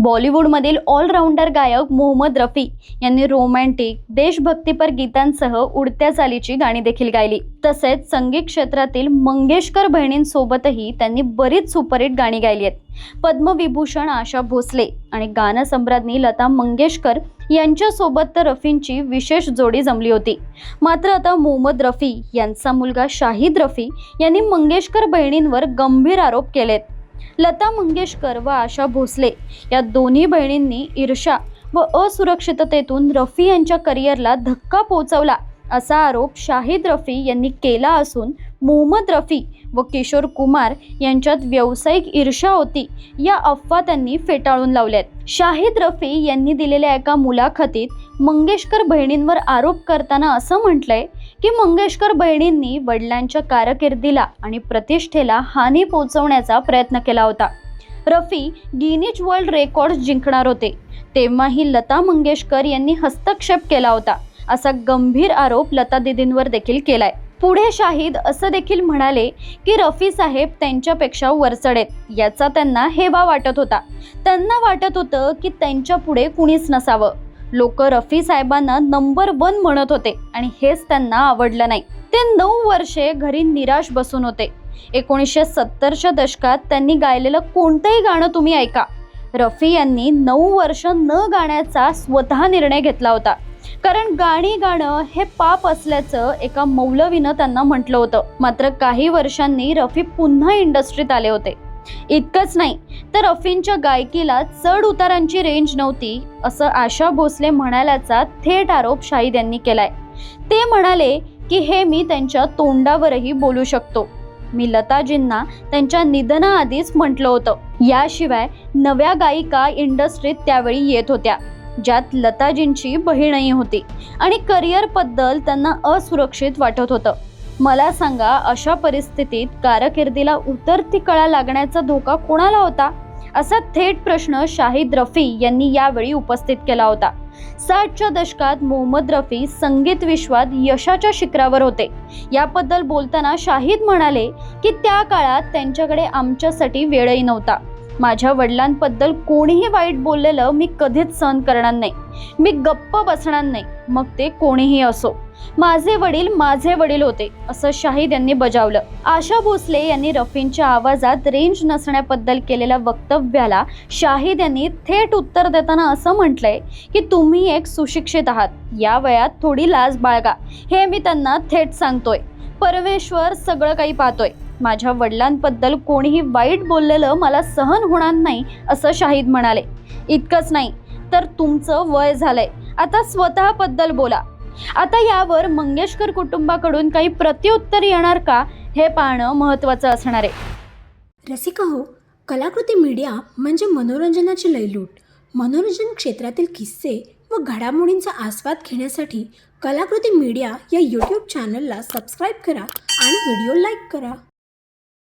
बॉलिवूडमधील ऑलराऊंडर गायक मोहम्मद रफी यांनी रोमॅन्टिक देशभक्तीपर गीतांसह उडत्या चालीची गाणी देखील गायली. तसेच संगीत क्षेत्रातील मंगेशकर बहिणींसोबतही त्यांनी बरीच सुपरहिट गाणी गायली आहेत. पद्मविभूषण आशा भोसले आणि गानसम्राज्ञी लता मंगेशकर यांच्यासोबत तर रफींची विशेष जोडी जमली होती. मात्र आता मोहम्मद रफी यांचा मुलगा शाहिद रफी यांनी मंगेशकर बहिणींवर गंभीर आरोप केलेत. लता मंगेशकर व आशा भोसले या दोन्ही बहिणींनी ईर्षा व असुरक्षिततेतून रफी यांच्या करिअरला धक्का पोहोचवला असा आरोप शाहिद रफी यांनी केला असून मोहम्मद रफी व किशोर कुमार यांच्यात व्यावसायिक ईर्षा होती. या अफवा त्यांनी फेटाळून लावल्यात. शाहिद रफी यांनी दिलेल्या एका मुलाखतीत मंगेशकर बहिणींवर आरोप करताना असं म्हटलंय की मंगेशकर बहिणींनी वडिलांच्या कारकिर्दीला आणि प्रतिष्ठेला हानी पोचवण्याचा प्रयत्न केला होता. रफी गिनीज वर्ल्ड रेकॉर्ड जिंकणार होते. तेव्हाही लता मंगेशकर यांनी हस्तक्षेप केला होता. असा गंभीर आरोप लता दिदींवर देखील केलाय. पुढे शाहिद असं देखील म्हणाले की रफी साहेब त्यांच्यापेक्षा वरचडेत याचा त्यांना हेवा वाटत होता. त्यांना वाटत होतं की त्यांच्या पुढे कुणीच नसावं. लोक रफी साहेबांना नंबर वन म्हणत होते आणि हेच त्यांना आवडलं नाही. ते नऊ वर्षे घरी निराश बसून होते. एकोणीसशे सत्तरच्या दशकात त्यांनी गायलेलं कोणतंही गाणं तुम्ही ऐका. रफी यांनी नऊ वर्ष न गाण्याचा स्वतः निर्णय घेतला होता. कारण गाणी गाणं हे पाप असल्याचं एका मौलवीनं त्यांना म्हटलं होतं. मात्र काही वर्षांनी रफी पुन्हा इंडस्ट्रीत आले होते. इतकंच नाही तर अफिनच्या गायकीला चढ उतारांची रेंज नव्हती असं आशा भोसले म्हणाल्याचा थेट आरोप शाहिद यांनी केलाय. ते म्हणाले की हे मी त्यांच्या तोंडावरही बोलू शकतो. मी लताजींना त्यांच्या निधनाआधीच म्हटलं होतं. याशिवाय नव्या गायिका इंडस्ट्रीत त्यावेळी येत होत्या ज्यात लताजींची बहीणही होती आणि करिअरबद्दल त्यांना असुरक्षित वाटत होतं. मला सांगा अशा परिस्थितीत कारकिर्दीला उतरती कळा लागण्याचा धोका कोणाला होता? असा थेट प्रश्न शाहिद रफी यांनी यावेळी उपस्थित केला होता. साठच्या दशकात मोहम्मद रफी संगीत विश्वात यशाच्या शिखरावर होते. याबद्दल बोलताना शाहिद म्हणाले की त्या काळात त्यांच्याकडे आमच्यासाठी वेळही नव्हता. माझ्या वडिलांबद्दल कोणीही वाईट बोललेलं मी कधीच सहन करणार नाही. मी गप्प बसणार नाही. मग ते कोणीही असो. माझे वडील माझे वडील होते असं शाहिद यांनी बजावलं. आशा भोसले यांनी रफींच्या आवाजात रेंज नसण्याबद्दल केलेल्या वक्तव्याला शाहिद यांनी थेट उत्तर देताना असं म्हटलंय की तुम्ही एक सुशिक्षित आहात. या वयात थोडी लाज बाळगा. हे मी त्यांना थेट सांगतोय. परमेश्वर सगळं काही पाहतोय. माझ्या वडिलांबद्दल कोणीही वाईट बोललेलं मला सहन होणार नाही असं शाहिद म्हणाले. इतकंच नाही तर तुमचं वय झालंय. आता स्वतःबद्दल बोला. आता यावर मंगेशकर कुटुंबाकडून काही प्रत्युत्तर येणार का हे पाहणं महत्त्वाचं असणार आहे. रसिका हो कलाकृती मीडिया म्हणजे मनोरंजनाची लयलूट. मनोरंजन क्षेत्रातील किस्से व घडामोडींचा आस्वाद घेण्यासाठी कलाकृती मीडिया या यूट्यूब चॅनलला सबस्क्राईब करा आणि व्हिडिओ लाईक करा.